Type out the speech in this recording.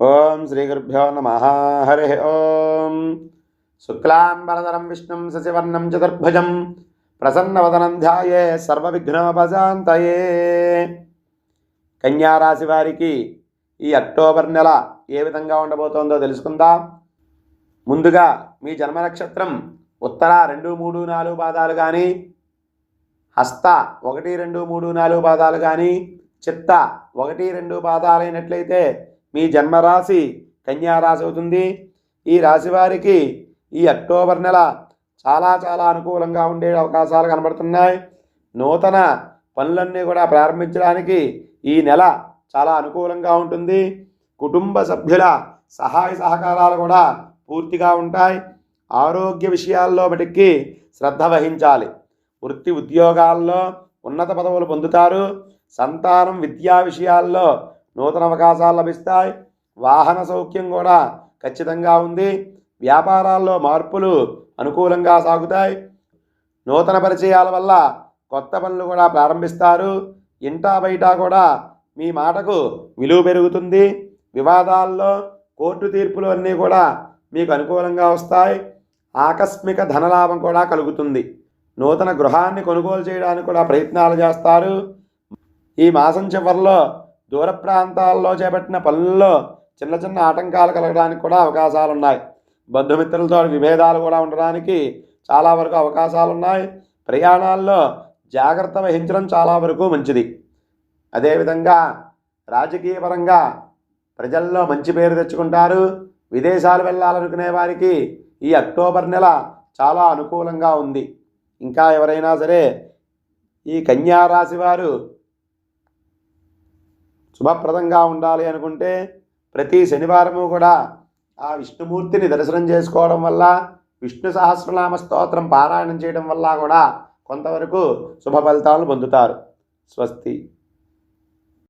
ఓం శ్రీ గురుభ్యో నమ. హరి ఓం. శుక్లాంబరధరం విష్ణుం శశివర్ణం చతుర్భుజం ప్రసన్నవదనం ధ్యాయే సర్వవిఘ్నోపశాంతయే కన్యారాశి వారికి ఈ అక్టోబర్ నెల ఏ విధంగా ఉండబోతోందో తెలుసుకుందాం. ముందుగా మీ జన్మ నక్షత్రం ఉత్తర రెండు మూడు నాలుగు పాదాలు కానీ హస్త ఒకటి రెండు మూడు నాలుగు పాదాలు కానీ చిత్త ఒకటి రెండు పాదాలైనట్లయితే మీ జన్మరాశి కన్యారాశి అవుతుంది. ఈ రాశి వారికి ఈ అక్టోబర్ నెల చాలా చాలా అనుకూలంగా ఉండే అవకాశాలు కనబడుతున్నాయి. నూతన పనులన్నీ కూడా ప్రారంభించడానికి ఈ నెల చాలా అనుకూలంగా ఉంటుంది. కుటుంబ సభ్యుల సహాయ సహకారాలు కూడా పూర్తిగా ఉంటాయి. ఆరోగ్య విషయాల్లో మటుక్కి శ్రద్ధ వహించాలి. వృత్తి ఉద్యోగాల్లో ఉన్నత పదవులు పొందుతారు. సంతానం విద్యా విషయాల్లో నూతన అవకాశాలు లభిస్తాయి. వాహన సౌఖ్యం కూడా ఖచ్చితంగా ఉంది. వ్యాపారాల్లో మార్పులు అనుకూలంగా సాగుతాయి. నూతన పరిచయాల వల్ల కొత్త పనులు కూడా ప్రారంభిస్తారు. ఇంటా బయట కూడా మీ మాటకు విలువ పెరుగుతుంది. వివాదాల్లో కోర్టు తీర్పులు అన్నీ కూడా మీకు అనుకూలంగా వస్తాయి. ఆకస్మిక ధనలాభం కూడా కలుగుతుంది. నూతన గృహాన్ని కొనుగోలు చేయడానికి కూడా ప్రయత్నాలు చేస్తారు. ఈ మాసం చివరిలో దూర ప్రాంతాల్లో చేపట్టిన పనుల్లో చిన్న చిన్న ఆటంకాలు కలగడానికి కూడా అవకాశాలు ఉన్నాయి బంధుమిత్రులతో విభేదాలు కూడా ఉండడానికి చాలా వరకు అవకాశాలు ఉన్నాయి ప్రయాణాల్లో జాగ్రత్త వహించడం చాలా వరకు మంచిది. అదేవిధంగా రాజకీయపరంగా ప్రజల్లో మంచి పేరు తెచ్చుకుంటారు. విదేశాలు వెళ్ళాలనుకునే వారికి ఈ అక్టోబర్ నెల చాలా అనుకూలంగా ఉంది. ఇంకా ఎవరైనా సరే ఈ కన్యా రాశి వారు శుభప్రదంగా ఉండాలి అనుకుంటే ప్రతి శనివారము కూడా ఆ విష్ణుమూర్తిని దర్శనం చేసుకోవడం వల్ల విష్ణు సహస్రనామ స్తోత్రం పారాయణం చేయడం వల్ల కూడా కొంతవరకు శుభ ఫలితాలను పొందుతారు. స్వస్తి.